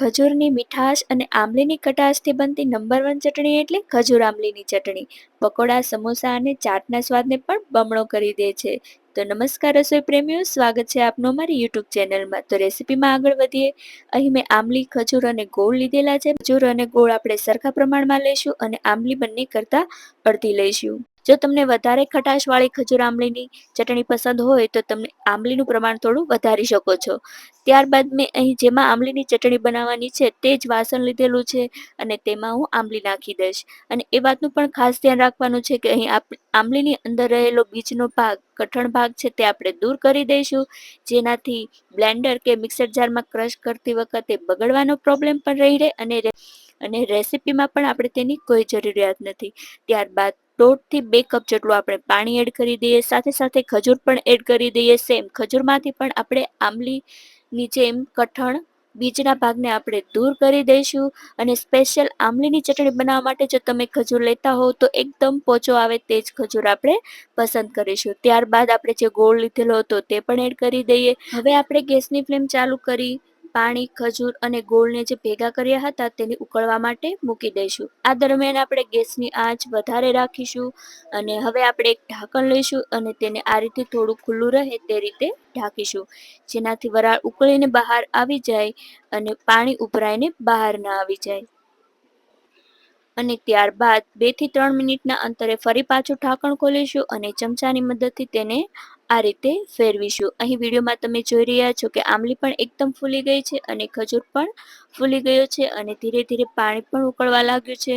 ખજૂરની મીઠાશ અને આંબલીની ખટાશથી બનતી નંબર વન ચટણી એટલે ખજૂર આંબલીની ચટણી. પકોડા, સમોસા અને ચાટના સ્વાદને પણ બમણો કરી દે છે. તો નમસ્કાર રસોઈ પ્રેમીઓ, સ્વાગત છે આપનું અમારી યુટ્યુબ ચેનલમાં. તો રેસીપીમાં આગળ વધીએ. અહીં મેં આંબલી, ખજૂર અને ગોળ લીધેલા છે. ખજૂર અને ગોળ આપણે સરખા પ્રમાણમાં લઈશું અને આંબલી બંને કરતાં અડધી લઈશું. જો તમને વધારે ખટાશવાળી ખજૂર આંબલીની ચટણી પસંદ હોય તો તમે આંબલીનું પ્રમાણ થોડું વધારી શકો છો. ત્યારબાદ મેં અહીં જેમાં આંબલીની ચટણી બનાવવાની છે તે જ વાસણ લીધેલું છે અને તેમાં હું આંબલી નાખી દઈશ. અને એ વાતનું પણ ખાસ ધ્યાન રાખવાનું છે કે અહીં આંબલીની અંદર રહેલો બીજનો ભાગ, કઠણ ભાગ છે તે આપણે દૂર કરી દઈશું. જેનાથી બ્લેન્ડર કે મિક્સર જારમાં ક્રશ કરતી વખતે બગડવાનો પ્રોબ્લેમ પણ રહી રહે અને અને રેસીપીમાં પણ આપણે તેની કોઈ જરૂરિયાત નથી. ત્યારબાદ દોઢથી બે કપ જેટલું આપણે પાણી એડ કરી દઈએ, સાથે સાથે ખજૂર પણ એડ કરી દઈએ સેમ ખજૂરમાંથી પણ આપણે આંબલીની જેમ કઠણ બીજના ભાગને આપણે દૂર કરી દઈશું અને સ્પેશિયલ આંબલીની ચટણી બનાવવા માટે જો તમે ખજૂર લેતા હોવ તો એકદમ પોચો આવે તે જ ખજૂર આપણે પસંદ કરીશું. ત્યારબાદ આપણે જે ગોળ લીધેલો હતો તે પણ એડ કરી દઈએ. હવે આપણે ગેસની ફ્લેમ ચાલુ કરી પાણી, ખજૂર અને ગોળને જે ભેગા કર્યા હતા તેને ઉકળવા માટે મૂકી દઈશું. આ દરમિયાન આપણે ગેસની આંચ વધારે રાખીશું અને હવે આપણે એક ઢાંકણ લઈશું અને તેને આ રીતે થોડું ખુલ્લું રહે તે રીતે ઢાંકીશું. જેનાથી વરાળ ઉકળીને બહાર આવી જાય અને પાણી ઉભરાઈને બહાર ના આવી જાય. અને ત્યારબાદ બેથી ત્રણ મિનિટના અંતરે ફરી પાછું ઢાંકણ ખોલીશું અને ચમચાની મદદથી તેને આ રીતે ફેરવીશું. અહીં વિડીયોમાં તમે જોઈ રહ્યા છો કે આમલી પણ એકદમ ફૂલી ગઈ છે અને ખજૂર પણ ફૂલી ગયો છે અને ધીરે ધીરે પાણી પણ ઉકળવા લાગ્યું છે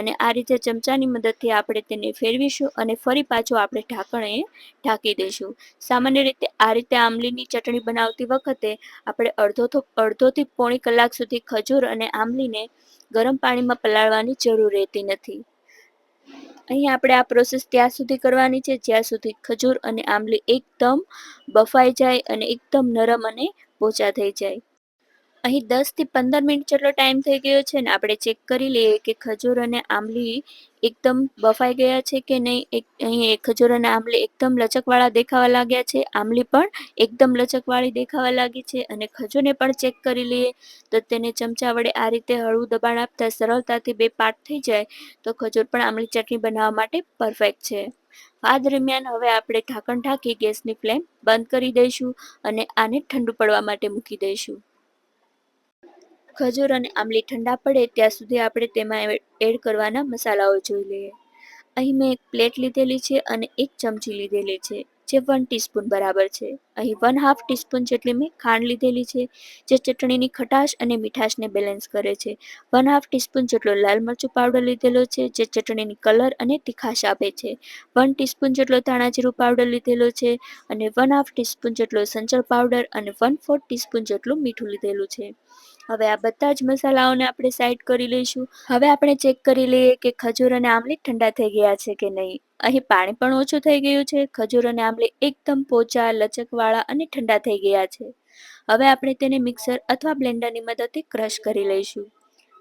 અને આ રીતે ચમચાની મદદથી આપણે તેને ફેરવીશું અને ફરી પાછું આપણે ઢાંકણે ઢાંકી દઈશું. સામાન્ય રીતે આ રીતે આંબલીની ચટણી બનાવતી વખતે આપણે અડધો અડધોથી પોણી કલાક સુધી ખજૂર અને આમલીને ગરમ પાણીમાં પલાળવાની જરૂર રહેતી નથી. અહીં આપણે આ પ્રોસેસ ત્યાં સુધી કરવાની છે, જ્યાં સુધી ખજૂર અને આંબલી એકદમ બફાઈ જાય અને એકદમ નરમ અને પોચા થઈ જાય. અહીં દસથી પંદર મિનિટ જેટલો ટાઈમ થઈ ગયો છે ને, આપણે ચેક કરી લઈએ કે ખજૂર અને આંબલી એકદમ બફાઈ ગયા છે કે નહીં? એક, અહીં ખજૂર અને આંબલી એકદમ લચકવાળા દેખાવા લાગ્યા છે. આંબલી પણ એકદમ લચકવાળી દેખાવા લાગી છે અને ખજૂરને પણ ચેક કરી લઈએ તો તેને ચમચા વડે આ રીતે હળવું દબાણ આપતા સરળતાથી બે પાર્ટ થઈ જાય તો ખજૂર પણ આંબલી ચટણી બનાવવા માટે પરફેક્ટ છે. આ દરમિયાન હવે આપણે ઢાંકણ ઢાંકી ગેસની ફ્લેમ બંધ કરી દઈશું અને આને ઠંડુ પડવા માટે મૂકી દઈશું. ખજૂર અને આમલી ઠંડા પડે ત્યાં સુધી આપણે તેમાં એડ કરવાના મસાલાઓ જોઈ લઈએ. અહીં મેં એક પ્લેટ લીધેલી છે અને એક ચમચી લીધેલી છે, જે વન ટીસ્પૂન બરાબર છે. અહીં વન હાફ ટીસ્પૂન જેટલી મેં ખાંડ લીધેલી છે, જે ચટણીની ખટાશ અને મીઠાશને બેલેન્સ કરે છે. વન હાફ ટીસ્પૂન જેટલો લાલ મરચું પાવડર લીધેલો છે, જે ચટણીની કલર અને તીખાશ આપે છે. વન ટીસ્પૂન જેટલો ધાણાજીરું પાવડર લીધેલો છે અને વન હાફ ટીસ્પૂન જેટલો સંચળ પાવડર અને વન ફોર્થ ટીસ્પૂન જેટલું મીઠું લીધેલું છે. હવે આ બધા જ મસાલાઓને આપણે સાઈડ કરી લઈશું. હવે આપણે ચેક કરી લઈએ કે ખજૂર અને આમલી ઠંડા થઈ ગયા છે કે નહીં. અહીં પાણી પણ ઓછું થઈ ગયું છે. ખજૂર અને આમલી એકદમ પોચા, લચકવાળા અને ઠંડા થઈ ગયા છે. હવે આપણે તેને મિક્સર અથવા બ્લેન્ડરની મદદથી ક્રશ કરી લઈશું.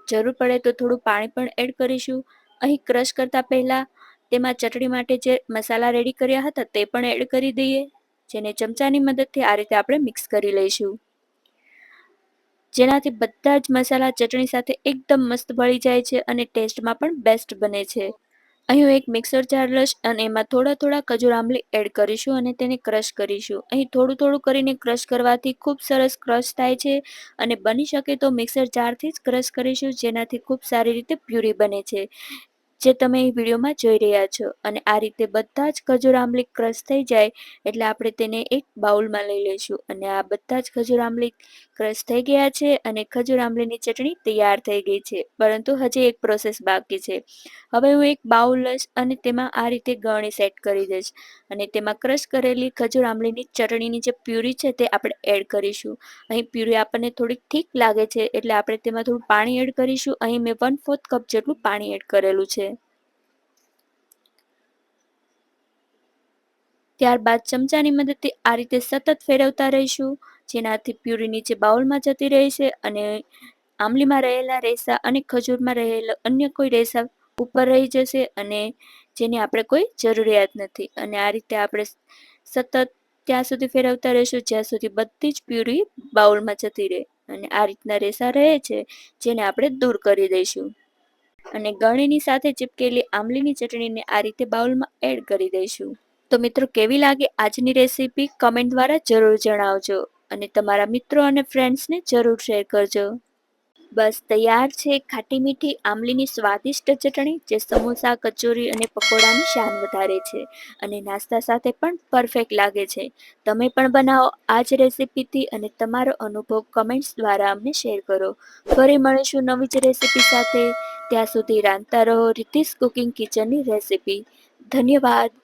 જરૂર પડે તો થોડું પાણી પણ એડ કરીશું. અહીં ક્રશ કરતાં પહેલાં તેમાં ચટણી માટે જે મસાલા રેડી કર્યા હતા તે પણ એડ કરી દઈએ. જેને ચમચાની મદદથી આ રીતે આપણે મિક્સ કરી લઈશું. જેનાથી બધા જ મસાલા ચટણી સાથે એકદમ મસ્ત ભળી જાય છે અને ટેસ્ટમાં પણ બેસ્ટ બને છે. અહીં હું એક મિક્સર જાર લઈશ અને એમાં થોડા થોડા ખજૂર આંબલી એડ કરીશું અને તેને ક્રશ કરીશું. અહીં થોડું થોડું કરીને ક્રશ કરવાથી ખૂબ સરસ ક્રશ થાય છે અને બની શકે તો મિક્સર જારથી જ ક્રશ કરીશું જેનાથી ખૂબ સારી રીતે પ્યુરી બને છે. જે તમે એ વિડીયોમાં જોઈ રહ્યા છો. અને આ રીતે બધા જ ખજૂર આમલી ક્રશ થઈ જાય એટલે આપણે તેને એક બાઉલમાં લઈ લઈશું. અને આ બધા જ ખજૂર આમલી ક્રશ થઈ ગયા છે અને ખજૂર આમલીની ચટણી તૈયાર થઈ ગઈ છે. પરંતુ હજી એક પ્રોસેસ બાકી છે. હવે હું એક બાઉલ લઈશ અને તેમાં આ રીતે ગળણી સેટ કરી દઈશ. અને તેમાં ક્રશ કરેલી ખજૂર આમલીની ચટણીની જે પ્યુરી છે તે આપણે એડ કરીશું. અહીં પ્યુરી આપણને થોડીક ઠીક લાગે છે એટલે આપણે તેમાં થોડું પાણી એડ કરીશું. અહીં મેં વન ફોર્થ કપ જેટલું પાણી એડ કરેલું છે. ત્યારબાદ ચમચાની મદદથી આ રીતે સતત ફેરવતા રહીશું, જેનાથી પ્યુરી નીચે બાઉલમાં જતી રહેશે અને આંબલીમાં રહેલા રેસા અને ખજૂરમાં રહેલા અન્ય કોઈ રેસા ઉપર રહી જશે અને જેની આપણે કોઈ જરૂરિયાત નથી. અને આ રીતે આપણે સતત ત્યાં સુધી ફેરવતા રહીશું, જ્યાં સુધી બધી જ પ્યુરી બાઉલમાં જતી રહે અને આ રીતના રેસા રહે છે, જેને આપણે દૂર કરી દઈશું. અને ગળણીની સાથે ચીપકેલી આંબલીની ચટણીને આ રીતે બાઉલમાં એડ કરી દઈશું. તો મિત્રો, કેવી લાગે આજની રેસીપી? કમેન્ટ દ્વારા જરૂર જણાવજો. અને તમારા મિત્રો અને ફ્રેન્ડ્સને જરૂર શેર કરજો. બસ, તૈયાર છે ખાટી મીઠી આમલીની સ્વાદિષ્ટ ચટણી, જે સમોસા, કચોરી અને પકોડાની શાન વધારે છે અને નાસ્તા સાથે પણ પરફેક્ટ લાગે છે. તમે પણ બનાવો આ જ રેસીપીથી અને તમારો અનુભવ કમેન્ટ્સ દ્વારા અમને શેર કરો. ફરી મળીશું નવી જ રેસીપી સાથે. ત્યાં સુધી રાંધતા રહો રિતિશ કુકિંગ કિચનની રેસીપી. ધન્યવાદ.